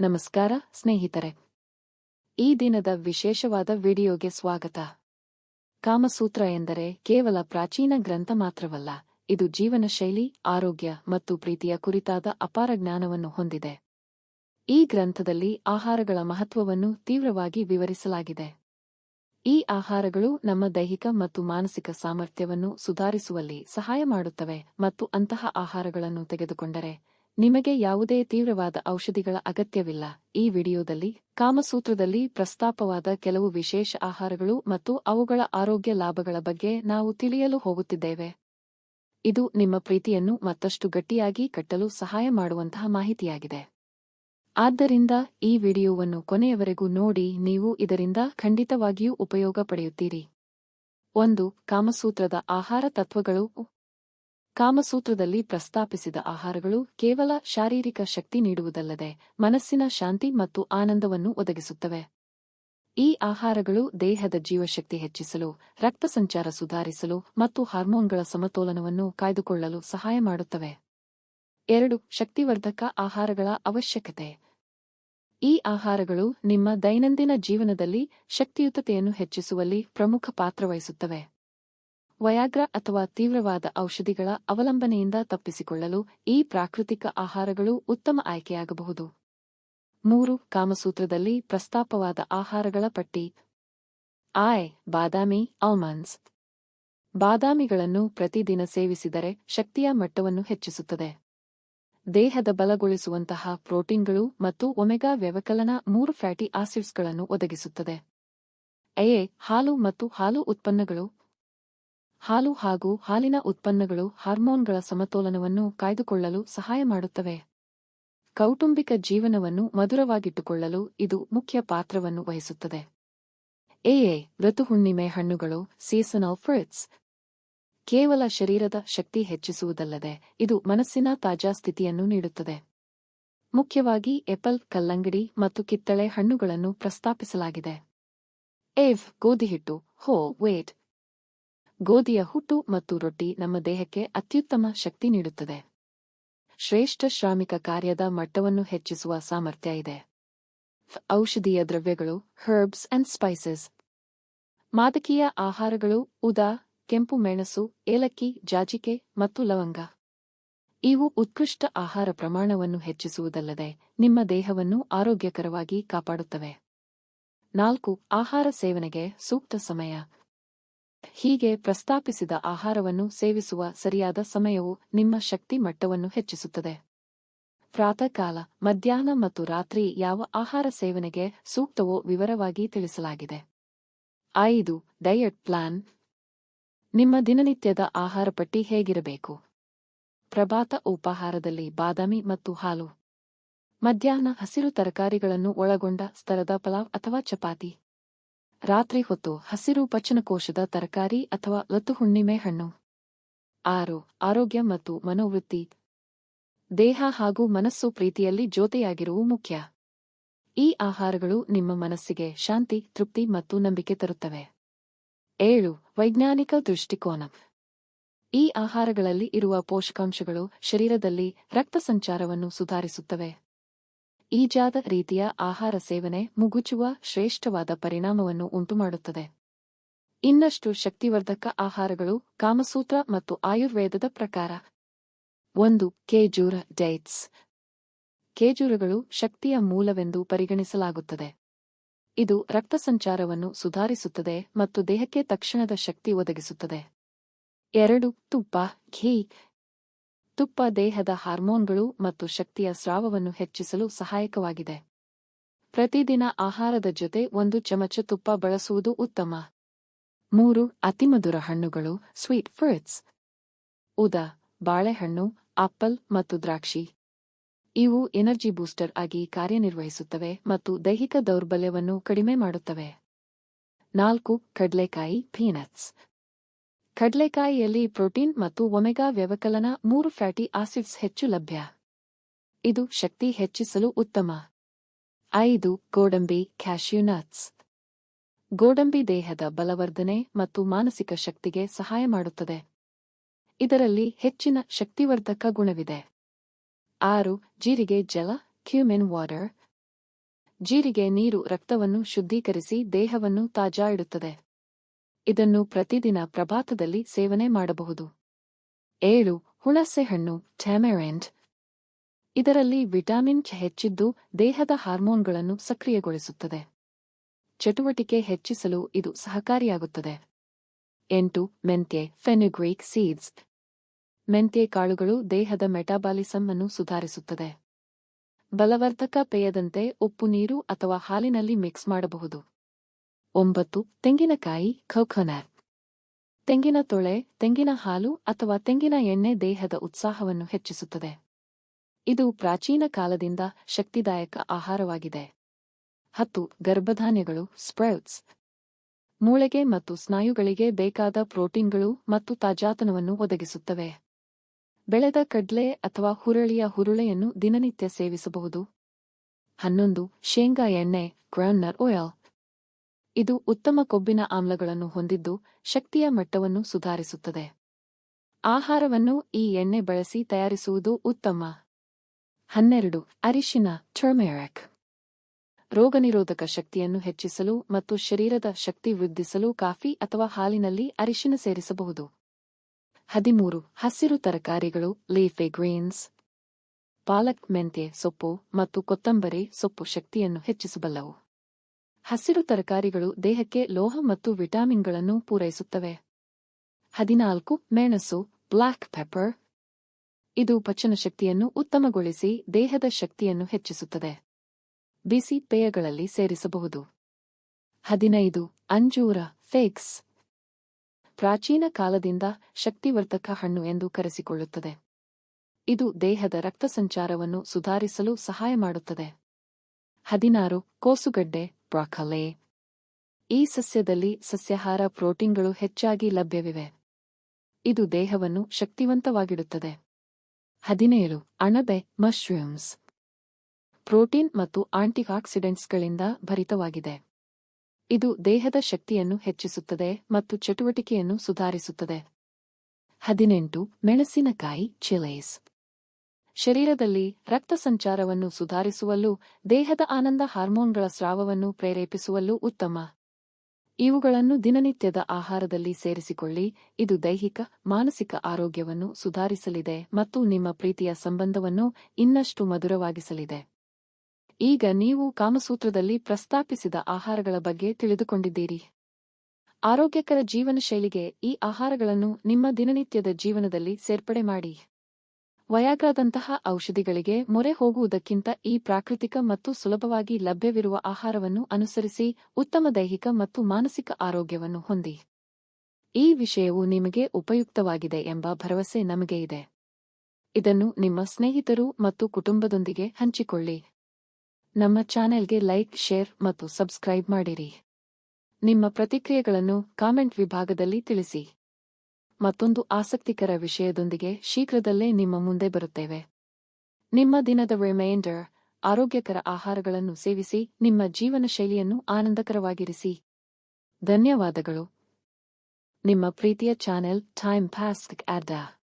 ನಮಸ್ಕಾರ, ಸ್ನೇಹಿತರೆ. ಈ ದಿನದ ವಿಶೇಷವಾದ ವಿಡಿಯೋಗೆ ಸ್ವಾಗತ. ಕಾಮಸೂತ್ರ ಎಂದರೆ ಕೇವಲ ಪ್ರಾಚೀನ ಗ್ರಂಥ ಮಾತ್ರವಲ್ಲ, ಇದು ಜೀವನ ಶೈಲಿ ಆರೋಗ್ಯ ಮತ್ತು ಪ್ರೀತಿಯ ಕುರಿತಾದ ಅಪಾರ ಜ್ಞಾನವನ್ನು ಹೊಂದಿದೆ. ಈ ಗ್ರಂಥದಲ್ಲಿ ಆಹಾರಗಳ ಮಹತ್ವವನ್ನು ತೀವ್ರವಾಗಿ ವಿವರಿಸಲಾಗಿದೆ. ಈ ಆಹಾರಗಳು ನಮ್ಮ ದೈಹಿಕ ಮತ್ತು ಮಾನಸಿಕ ಸಾಮರ್ಥ್ಯವನ್ನು ಸುಧಾರಿಸುವಲ್ಲಿ ಸಹಾಯ ಮಾಡುತ್ತವೆ ಮತ್ತು ಅಂತಹ ಆಹಾರಗಳನ್ನು ತೆಗೆದುಕೊಂಡರೆ ನಿಮಗೆ ಯಾವುದೇ ತೀವ್ರವಾದ ಔಷಧಿಗಳ ಅಗತ್ಯವಿಲ್ಲ. ಈ ವಿಡಿಯೋದಲ್ಲಿ ಕಾಮಸೂತ್ರದಲ್ಲಿ ಪ್ರಸ್ತಾಪವಾದ ಕೆಲವು ವಿಶೇಷ ಆಹಾರಗಳು ಮತ್ತು ಅವುಗಳ ಆರೋಗ್ಯ ಲಾಭಗಳ ಬಗ್ಗೆ ನಾವು ತಿಳಿಯಲು ಹೋಗುತ್ತಿದ್ದೇವೆ. ಇದು ನಿಮ್ಮ ಪ್ರೀತಿಯನ್ನು ಮತ್ತಷ್ಟು ಗಟ್ಟಿಯಾಗಿ ಕಟ್ಟಲು ಸಹಾಯ ಮಾಡುವಂತಹ ಮಾಹಿತಿಯಾಗಿದೆ. ಆದ್ದರಿಂದ ಈ ವಿಡಿಯೋವನ್ನು ಕೊನೆಯವರೆಗೂ ನೋಡಿ, ನೀವು ಇದರಿಂದ ಖಂಡಿತವಾಗಿಯೂ ಉಪಯೋಗ ಪಡೆಯುತ್ತೀರಿ. ಒಂದು, ಕಾಮಸೂತ್ರದ ಆಹಾರ ತತ್ವಗಳು. ಕಾಮಸೂತ್ರದಲ್ಲಿ ಪ್ರಸ್ತಾಪಿಸಿದ ಆಹಾರಗಳು ಕೇವಲ ಶಾರೀರಿಕ ಶಕ್ತಿ ನೀಡುವುದಲ್ಲದೆ ಮನಸ್ಸಿನ ಶಾಂತಿ ಮತ್ತು ಆನಂದವನ್ನು ಒದಗಿಸುತ್ತವೆ. ಈ ಆಹಾರಗಳು ದೇಹದ ಜೀವಶಕ್ತಿ ಹೆಚ್ಚಿಸಲು, ರಕ್ತ ಸಂಚಾರ ಸುಧಾರಿಸಲು ಮತ್ತು ಹಾರ್ಮೋನ್ಗಳ ಸಮತೋಲನವನ್ನು ಕಾಯ್ದುಕೊಳ್ಳಲು ಸಹಾಯ ಮಾಡುತ್ತವೆ. ಎರಡು, ಶಕ್ತಿವರ್ಧಕ ಆಹಾರಗಳ ಅವಶ್ಯಕತೆ. ಈ ಆಹಾರಗಳು ನಿಮ್ಮ ದೈನಂದಿನ ಜೀವನದಲ್ಲಿ ಶಕ್ತಿಯುತತೆಯನ್ನು ಹೆಚ್ಚಿಸುವಲ್ಲಿ ಪ್ರಮುಖ ಪಾತ್ರವಹಿಸುತ್ತವೆ ವಯಾಗ್ರ ಅಥವಾ ತೀವ್ರವಾದ ಔಷಧಿಗಳ ಅವಲಂಬನೆಯಿಂದ ತಪ್ಪಿಸಿಕೊಳ್ಳಲು ಈ ಪ್ರಾಕೃತಿಕ ಆಹಾರಗಳು ಉತ್ತಮ ಆಯ್ಕೆಯಾಗಬಹುದು. ಮೂರು, ಕಾಮಸೂತ್ರದಲ್ಲಿ ಪ್ರಸ್ತಾಪವಾದ ಆಹಾರಗಳ ಪಟ್ಟಿ. ಆಯ್, ಬಾದಾಮಿ, ಆಲ್ಮಂಡ್ಸ್. ಬಾದಾಮಿಗಳನ್ನು ಪ್ರತಿದಿನ ಸೇವಿಸಿದರೆ ಶಕ್ತಿಯ ಮಟ್ಟವನ್ನು ಹೆಚ್ಚಿಸುತ್ತದೆ. ದೇಹದ ಬಲಗೊಳಿಸುವಂತಹ ಪ್ರೋಟೀನ್ಗಳು ಮತ್ತು ಒಮೆಗಾ ವ್ಯವಕಲನ ಮೂರು ಫ್ಯಾಟಿ ಆಸಿಡ್ಸ್ಗಳನ್ನು ಒದಗಿಸುತ್ತದೆ. ಎಯೆ, ಹಾಲು ಮತ್ತು ಹಾಲು ಉತ್ಪನ್ನಗಳು ಹಾಲು ಹಾಗೂ ಹಾಲಿನ ಉತ್ಪನ್ನಗಳು ಹಾರ್ಮೋನ್ಗಳ ಸಮತೋಲನವನ್ನು ಕಾಯ್ದುಕೊಳ್ಳಲು ಸಹಾಯ ಮಾಡುತ್ತವೆ. ಕೌಟುಂಬಿಕ ಜೀವನವನ್ನು ಮಧುರವಾಗಿಟ್ಟುಕೊಳ್ಳಲು ಇದು ಮುಖ್ಯ ಪಾತ್ರವನ್ನು ವಹಿಸುತ್ತದೆ. ಎಎ ಋತುಹುಣ್ಣಿಮೆ ಹಣ್ಣುಗಳು ಸೀಸನಲ್ ಫ್ರೂಟ್ಸ್ ಕೇವಲ ಶರೀರದ ಶಕ್ತಿ ಹೆಚ್ಚಿಸುವುದಲ್ಲದೆ ಇದು ಮನಸ್ಸಿನ ತಾಜಾ ಸ್ಥಿತಿಯನ್ನು ನೀಡುತ್ತದೆ. ಮುಖ್ಯವಾಗಿ ಎಪಲ್, ಕಲ್ಲಂಗಡಿ ಮತ್ತು ಕಿತ್ತಳೆ ಹಣ್ಣುಗಳನ್ನು ಪ್ರಸ್ತಾಪಿಸಲಾಗಿದೆ. ಏವ್ ಗೋಧಿಹಿಟ್ಟು, ಹೋ, ವೇಟ್ ಗೋಧಿಯ ಹುಟ್ಟು ಮತ್ತು ರೊಟ್ಟಿ ನಮ್ಮ ದೇಹಕ್ಕೆ ಅತ್ಯುತ್ತಮ ಶಕ್ತಿ ನೀಡುತ್ತದೆ. ಶ್ರೇಷ್ಠ ಶ್ರಾಮಿಕ ಕಾರ್ಯದ ಮಟ್ಟವನ್ನು ಹೆಚ್ಚಿಸುವ ಸಾಮರ್ಥ್ಯ ಇದೆ. ಔಷಧೀಯ ದ್ರವ್ಯಗಳು, ಹರ್ಬ್ಸ್ ಅಂಡ್ ಸ್ಪೈಸಸ್. ಮಾದಕೀಯ ಆಹಾರಗಳು, ಉದಾ, ಕೆಂಪು ಮೆಣಸು, ಏಲಕ್ಕಿ, ಜಾಜಿಕೆ ಮತ್ತು ಲವಂಗ. ಇವು ಉತ್ಕೃಷ್ಟ ಆಹಾರ ಪ್ರಮಾಣವನ್ನು ಹೆಚ್ಚಿಸುವುದಲ್ಲದೆ ನಿಮ್ಮ ದೇಹವನ್ನು ಆರೋಗ್ಯಕರವಾಗಿ ಕಾಪಾಡುತ್ತವೆ. ನಾಲ್ಕು, ಆಹಾರ ಸೇವನೆಗೆ ಸೂಕ್ತ ಸಮಯ. ಹೀಗೆ ಪ್ರಸ್ತಾಪಿಸಿದ ಆಹಾರವನ್ನು ಸೇವಿಸುವ ಸರಿಯಾದ ಸಮಯವು ನಿಮ್ಮ ಶಕ್ತಿ ಮಟ್ಟವನ್ನು ಹೆಚ್ಚಿಸುತ್ತದೆ. ಪ್ರಾತಃಕಾಲ, ಮಧ್ಯಾಹ್ನ ಮತ್ತು ರಾತ್ರಿ ಯಾವ ಆಹಾರ ಸೇವನೆಗೆ ಸೂಕ್ತವೋ ವಿವರವಾಗಿ ತಿಳಿಸಲಾಗಿದೆ. ಐದು, ಡಯಟ್ ಪ್ಲಾನ್. ನಿಮ್ಮ ದಿನನಿತ್ಯದ ಆಹಾರ ಪಟ್ಟಿ ಹೇಗಿರಬೇಕು? ಪ್ರಭಾತ ಉಪಾಹಾರದಲ್ಲಿ ಬಾದಾಮಿ ಮತ್ತು ಹಾಲು. ಮಧ್ಯಾಹ್ನ ಹಸಿರು ತರಕಾರಿಗಳನ್ನು ಒಳಗೊಂಡ ಸ್ತರದ ಪಲಾವ್ ಅಥವಾ ಚಪಾತಿ. ರಾತ್ರಿ ಹೊತ್ತು ಹಸಿರು ಪಚನಕೋಶದ ತರಕಾರಿ ಅಥವಾ ಲತ್ತು ಹುಣ್ಣಿಮೆ ಹಣ್ಣು. ಆರು, ಆರೋಗ್ಯ ಮತ್ತು ಮನೋವೃತ್ತಿ. ದೇಹ ಹಾಗೂ ಮನಸ್ಸು ಪ್ರೀತಿಯಲ್ಲಿ ಜೊತೆಯಾಗಿರುವು ಮುಖ್ಯ. ಈ ಆಹಾರಗಳು ನಿಮ್ಮ ಮನಸ್ಸಿಗೆ ಶಾಂತಿ, ತೃಪ್ತಿ ಮತ್ತು ನಂಬಿಕೆ ತರುತ್ತವೆ. ಏಳು, ವೈಜ್ಞಾನಿಕ ದೃಷ್ಟಿಕೋನ. ಈ ಆಹಾರಗಳಲ್ಲಿ ಇರುವ ಪೋಷಕಾಂಶಗಳು ಶರೀರದಲ್ಲಿ ರಕ್ತ ಸಂಚಾರವನ್ನು ಸುಧಾರಿಸುತ್ತವೆ. ಈಜಾದ ರೀತಿಯ ಆಹಾರ ಸೇವನೆ ಮುಗುಚುವ ಶ್ರೇಷ್ಠವಾದ ಪರಿಣಾಮವನ್ನು ಉಂಟುಮಾಡುತ್ತದೆ. ಇನ್ನಷ್ಟು ಶಕ್ತಿವರ್ಧಕ ಆಹಾರಗಳು ಕಾಮಸೂತ್ರ ಮತ್ತು ಆಯುರ್ವೇದದ ಪ್ರಕಾರ. ಒಂದು ಕೇಜೂರ ಡೈಟ್ಸ್. ಕೇಜೂರಗಳು ಶಕ್ತಿಯ ಮೂಲವೆಂದು ಪರಿಗಣಿಸಲಾಗುತ್ತದೆ. ಇದು ರಕ್ತ ಸಂಚಾರವನ್ನು ಸುಧಾರಿಸುತ್ತದೆ ಮತ್ತು ದೇಹಕ್ಕೆ ತಕ್ಷಣದ ಶಕ್ತಿ ಒದಗಿಸುತ್ತದೆ. ಎರಡು, ತುಪ್ಪ, ಘೀ ತುಪ್ಪ ದೇಹದ ಹಾರ್ಮೋನ್ಗಳು ಮತ್ತು ಶಕ್ತಿಯ ಸ್ರಾವವನ್ನು ಹೆಚ್ಚಿಸಲು ಸಹಾಯಕವಾಗಿದೆ. ಪ್ರತಿದಿನ ಆಹಾರದ ಜೊತೆ ಒಂದು ಚಮಚ ತುಪ್ಪ ಬಳಸುವುದು ಉತ್ತಮ. ಮೂರು, ಅತಿಮಧುರ ಹಣ್ಣುಗಳು, ಸ್ವೀಟ್ ಫ್ರೂಟ್ಸ್. ಉದಾ, ಬಾಳೆಹಣ್ಣು, ಆಪಲ್ ಮತ್ತು ದ್ರಾಕ್ಷಿ. ಇವು ಎನರ್ಜಿ ಬೂಸ್ಟರ್ ಆಗಿ ಕಾರ್ಯನಿರ್ವಹಿಸುತ್ತವೆ ಮತ್ತು ದೈಹಿಕ ದೌರ್ಬಲ್ಯವನ್ನು ಕಡಿಮೆ ಮಾಡುತ್ತವೆ. ನಾಲ್ಕು, ಕಡಲೆಕಾಯಿ, ಪೀನಟ್ಸ್. ಕಡ್ಲೆಕಾಯಿಯಲ್ಲಿ ಪ್ರೋಟೀನ್ ಮತ್ತು ಒಮೆಗಾ ವ್ಯವಕಲನ ಮೂರು ಫ್ಯಾಟಿ ಆಸಿಡ್ಸ್ ಹೆಚ್ಚು ಲಭ್ಯ. ಇದು ಶಕ್ತಿ ಹೆಚ್ಚಿಸಲು ಉತ್ತಮ. ಐದು, ಗೋಡಂಬಿ ಕ್ಯಾಶ್ಯೂನಟ್ಸ್ ಗೋಡಂಬಿ ದೇಹದ ಬಲವರ್ಧನೆ ಮತ್ತು ಮಾನಸಿಕ ಶಕ್ತಿಗೆ ಸಹಾಯ ಮಾಡುತ್ತದೆ. ಇದರಲ್ಲಿ ಹೆಚ್ಚಿನ ಶಕ್ತಿವರ್ಧಕ ಗುಣವಿದೆ. ಆರು, ಜೀರಿಗೆ ಜಲ, ಕ್ಯೂಮೆನ್ ವಾಟರ್. ಜೀರಿಗೆ ನೀರು ರಕ್ತವನ್ನು ಶುದ್ಧೀಕರಿಸಿ ದೇಹವನ್ನು ತಾಜಾ ಇಡುತ್ತದೆ. ಇದನ್ನು ಪ್ರತಿದಿನ ಪ್ರಭಾತದಲ್ಲಿ ಸೇವನೆ ಮಾಡಬಹುದು. ಏಳು, ಹುಣಸೆಹಣ್ಣು ಟ್ಯಾಮೆರೆಂಟ್ ಇದರಲ್ಲಿ ವಿಟಾಮಿನ್ ಹೆಚ್ಚಿದ್ದು ದೇಹದ ಹಾರ್ಮೋನ್ಗಳನ್ನು ಸಕ್ರಿಯಗೊಳಿಸುತ್ತದೆ. ಚಟುವಟಿಕೆ ಹೆಚ್ಚಿಸಲು ಇದು ಸಹಕಾರಿಯಾಗುತ್ತದೆ. ಎಂಟು, ಮೆಂತ್ಯೆ ಫೆನುಗ್ರೀಕ್ ಸೀಡ್ಸ್ ಮೆಂತ್ಯೆ ಕಾಳುಗಳು ದೇಹದ ಮೆಟಾಬಾಲಿಸಂ ಅನ್ನು ಸುಧಾರಿಸುತ್ತದೆ. ಬಲವರ್ಧಕ ಪೇಯದಂತೆ ಉಪ್ಪು, ನೀರು ಅಥವಾ ಹಾಲಿನಲ್ಲಿ ಮಿಕ್ಸ್ ಮಾಡಬಹುದು. ಒಂಬತ್ತು ತೆಂಗಿನಕಾಯಿ ಕೊಕೊನಟ್ ತೆಂಗಿನ ತೊಳೆ, ತೆಂಗಿನ ಹಾಲು ಅಥವಾ ತೆಂಗಿನ ಎಣ್ಣೆ ದೇಹದ ಉತ್ಸಾಹವನ್ನು ಹೆಚ್ಚಿಸುತ್ತದೆ. ಇದು ಪ್ರಾಚೀನ ಕಾಲದಿಂದ ಶಕ್ತಿದಾಯಕ ಆಹಾರವಾಗಿದೆ. ಹತ್ತು, ಗರ್ಭಧಾನ್ಯಗಳು ಸ್ಪ್ರೌಟ್ಸ್ ಮೂಳೆಗೆ ಮತ್ತು ಸ್ನಾಯುಗಳಿಗೆ ಬೇಕಾದ ಪ್ರೋಟೀನ್ಗಳು ಮತ್ತು ತಾಜಾತನವನ್ನು ಒದಗಿಸುತ್ತವೆ. ಬೆಳೆದ ಕಡ್ಲೆ ಅಥವಾ ಹುರಳಿಯ ಹುರುಳೆಯನ್ನು ದಿನನಿತ್ಯ ಸೇವಿಸಬಹುದು. ಹನ್ನೊಂದು, ಶೇಂಗಾ ಎಣ್ಣೆ ಗ್ರೌಂಡ್ನರ್ ಆಯಿಲ್ ಇದು ಉತ್ತಮ ಕೊಬ್ಬಿನ ಆಮ್ಲಗಳನ್ನು ಹೊಂದಿದ್ದು ಶಕ್ತಿಯ ಮಟ್ಟವನ್ನು ಸುಧಾರಿಸುತ್ತದೆ. ಆಹಾರವನ್ನು ಈ ಎಣ್ಣೆ ಬಳಸಿ ತಯಾರಿಸುವುದು ಉತ್ತಮ. ಹನ್ನೆರಡು, ಅರಿಶಿನ ಟರ್ಮೆರಿಕ್ ರೋಗನಿರೋಧಕ ಶಕ್ತಿಯನ್ನು ಹೆಚ್ಚಿಸಲು ಮತ್ತು ಶರೀರದ ಶಕ್ತಿ ವೃದ್ಧಿಸಲು ಕಾಫಿ ಅಥವಾ ಹಾಲಿನಲ್ಲಿ ಅರಿಶಿನ ಸೇರಿಸಬಹುದು. ಹದಿಮೂರು, ಹಸಿರು ತರಕಾರಿಗಳು ಲೀಫೆ ಗ್ರೀನ್ಸ್ ಪಾಲಕ್ ಮೆಂತೆ ಸೊಪ್ಪು ಮತ್ತು ಕೊತ್ತಂಬರಿ ಸೊಪ್ಪು ಶಕ್ತಿಯನ್ನು ಹೆಚ್ಚಿಸಬಲ್ಲವು. ಹಸಿರು ತರಕಾರಿಗಳು ದೇಹಕ್ಕೆ ಲೋಹ ಮತ್ತು ವಿಟಾಮಿನ್ಗಳನ್ನು ಪೂರೈಸುತ್ತವೆ. ಹದಿನಾಲ್ಕು, ಮೆಣಸು ಬ್ಲ್ಯಾಕ್ ಪೆಪ್ಪರ್. ಇದು ಪಚನ ಶಕ್ತಿಯನ್ನು ಉತ್ತಮಗೊಳಿಸಿ ದೇಹದ ಶಕ್ತಿಯನ್ನು ಹೆಚ್ಚಿಸುತ್ತದೆ. ಬಿಸಿ ಪೇಯಗಳಲ್ಲಿ ಸೇರಿಸಬಹುದು. ಹದಿನೈದು, ಅಂಜೂರ, ಫೇಕ್ಸ್. ಪ್ರಾಚೀನ ಕಾಲದಿಂದ ಶಕ್ತಿವರ್ಧಕ ಹಣ್ಣು ಎಂದು ಕರೆಸಿಕೊಳ್ಳುತ್ತದೆ. ಇದು ದೇಹದ ರಕ್ತ ಸಂಚಾರವನ್ನು ಸುಧಾರಿಸಲು ಸಹಾಯ ಮಾಡುತ್ತದೆ. ಹದಿನಾರು, ಕೋಸುಗಡ್ಡೆ. ಬ್ರಾಕಲೆ. ಈ ಸಸ್ಯದಲ್ಲಿ ಸಸ್ಯಾಹಾರ ಪ್ರೋಟೀನ್ಗಳು ಹೆಚ್ಚಾಗಿ ಲಭ್ಯವಿವೆ. ಇದು ದೇಹವನ್ನು ಶಕ್ತಿವಂತವಾಗಿಡುತ್ತದೆ. ಹದಿನೇಳು, ಅಣಬೆ ಮಶ್ರೂಮ್ಸ್. ಪ್ರೋಟೀನ್ ಮತ್ತು ಆಂಟಿಆಕ್ಸಿಡೆಂಟ್ಸ್ಗಳಿಂದ ಭರಿತವಾಗಿದೆ. ಇದು ದೇಹದ ಶಕ್ತಿಯನ್ನು ಹೆಚ್ಚಿಸುತ್ತದೆ ಮತ್ತು ಚಟುವಟಿಕೆಯನ್ನು ಸುಧಾರಿಸುತ್ತದೆ. ಹದಿನೆಂಟು, ಮೆಣಸಿನಕಾಯಿ ಚಿಲೇಸ್. ಶರೀರದಲ್ಲಿ ರಕ್ತ ಸಂಚಾರವನ್ನು ಸುಧಾರಿಸುವಲ್ಲೂ ದೇಹದ ಆನಂದ ಹಾರ್ಮೋನ್ಗಳ ಸ್ರಾವವನ್ನು ಪ್ರೇರೇಪಿಸುವಲ್ಲೂ ಉತ್ತಮ. ಇವುಗಳನ್ನು ದಿನನಿತ್ಯದ ಆಹಾರದಲ್ಲಿ ಸೇರಿಸಿಕೊಳ್ಳಿ, ಇದು ದೈಹಿಕ, ಮಾನಸಿಕ ಆರೋಗ್ಯವನ್ನು ಸುಧಾರಿಸಲಿದೆ ಮತ್ತು ನಿಮ್ಮ ಪ್ರೀತಿಯ ಸಂಬಂಧವನ್ನು ಇನ್ನಷ್ಟು ಮಧುರವಾಗಿಸಲಿದೆ. ಈಗ ನೀವು ಕಾಮಸೂತ್ರದಲ್ಲಿ ಪ್ರಸ್ತಾಪಿಸಿದ ಆಹಾರಗಳ ಬಗ್ಗೆ ತಿಳಿದುಕೊಂಡಿದ್ದೀರಿ. ಆರೋಗ್ಯಕರ ಜೀವನ ಶೈಲಿಗೆ ಈ ಆಹಾರಗಳನ್ನು ನಿಮ್ಮ ದಿನನಿತ್ಯದ ಜೀವನದಲ್ಲಿ ಸೇರ್ಪಡೆ ಮಾಡಿ. ವಯಾಗ್ರಾದಂತಹ ಔಷಧಿಗಳಿಗೆ ಮೊರೆ ಹೋಗುವುದಕ್ಕಿಂತ ಈ ಪ್ರಾಕೃತಿಕ ಮತ್ತು ಸುಲಭವಾಗಿ ಲಭ್ಯವಿರುವ ಆಹಾರವನ್ನು ಅನುಸರಿಸಿ ಉತ್ತಮ ದೈಹಿಕ ಮತ್ತು ಮಾನಸಿಕ ಆರೋಗ್ಯವನ್ನು ಹೊಂದಿ. ಈ ವಿಷಯವು ನಿಮಗೆ ಉಪಯುಕ್ತವಾಗಿದೆ ಎಂಬ ಭರವಸೆ ನಮಗೆ ಇದೆ. ಇದನ್ನು ನಿಮ್ಮ ಸ್ನೇಹಿತರು ಮತ್ತು ಕುಟುಂಬದೊಂದಿಗೆ ಹಂಚಿಕೊಳ್ಳಿ. ನಮ್ಮ ಚಾನೆಲ್ಗೆ ಲೈಕ್, ಶೇರ್ ಮತ್ತು ಸಬ್ಸ್ಕ್ರೈಬ್ ಮಾಡಿರಿ. ನಿಮ್ಮ ಪ್ರತಿಕ್ರಿಯೆಗಳನ್ನು ಕಾಮೆಂಟ್ ವಿಭಾಗದಲ್ಲಿ ತಿಳಿಸಿ. ಮತ್ತೊಂದು ಆಸಕ್ತಿಕರ ವಿಷಯದೊಂದಿಗೆ ಶೀಘ್ರದಲ್ಲೇ ನಿಮ್ಮ ಮುಂದೆ ಬರುತ್ತೇವೆ. ನಿಮ್ಮ ದಿನದ ರಿಮೈಂಡರ್ ಆರೋಗ್ಯಕರ ಆಹಾರಗಳನ್ನು ಸೇವಿಸಿ, ನಿಮ್ಮ ಜೀವನ ಶೈಲಿಯನ್ನು ಆನಂದಕರವಾಗಿರಿಸಿ. ಧನ್ಯವಾದಗಳು. ನಿಮ್ಮ ಪ್ರೀತಿಯ ಚಾನೆಲ್ ಟೈಮ್ ಪಾಸ್ ಅಡ್ಡಾ